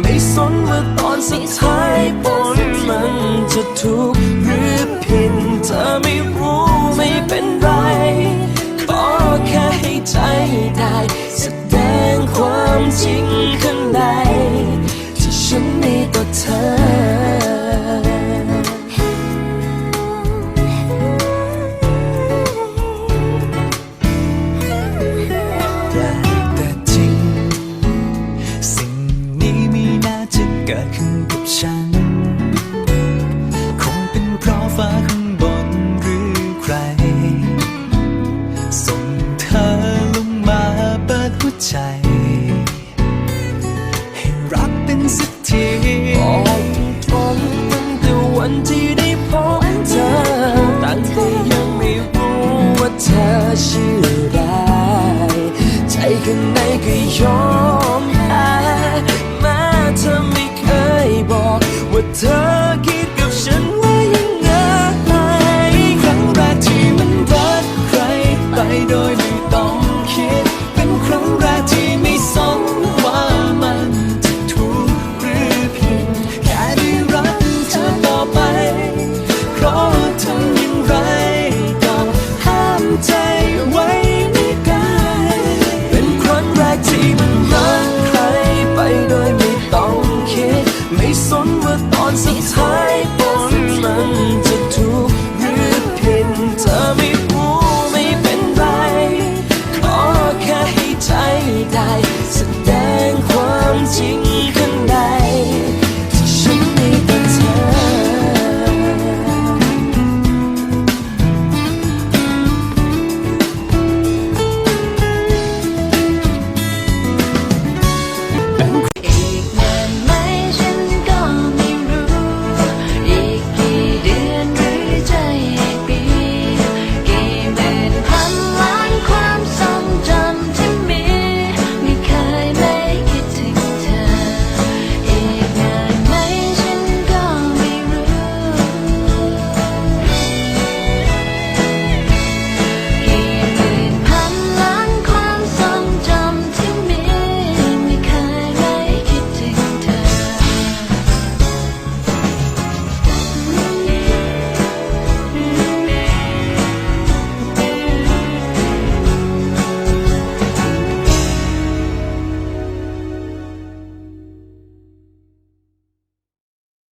ไม่สนว่าตอนสุดท้ายผลมันจะถูกหรือผิด กับฉัน คงเป็นเพราะฟ้าข้างบนหรือใคร ส่งเธอลงมาเปิดหัวใจ ให้รักเป็นสักทีบอกตรงตั้งแต่วันที่ได้พบเธอตั้งแต่ยังไม่รู้ว่าเธอชื่ออะไร ใจข้างในก็ยอม สนว่าตอนสุดท้ายผนมันจะถูกหรือผิดเธอไม่รู้ไม่เป็นไร ขอแค่ให้ใจได้สัก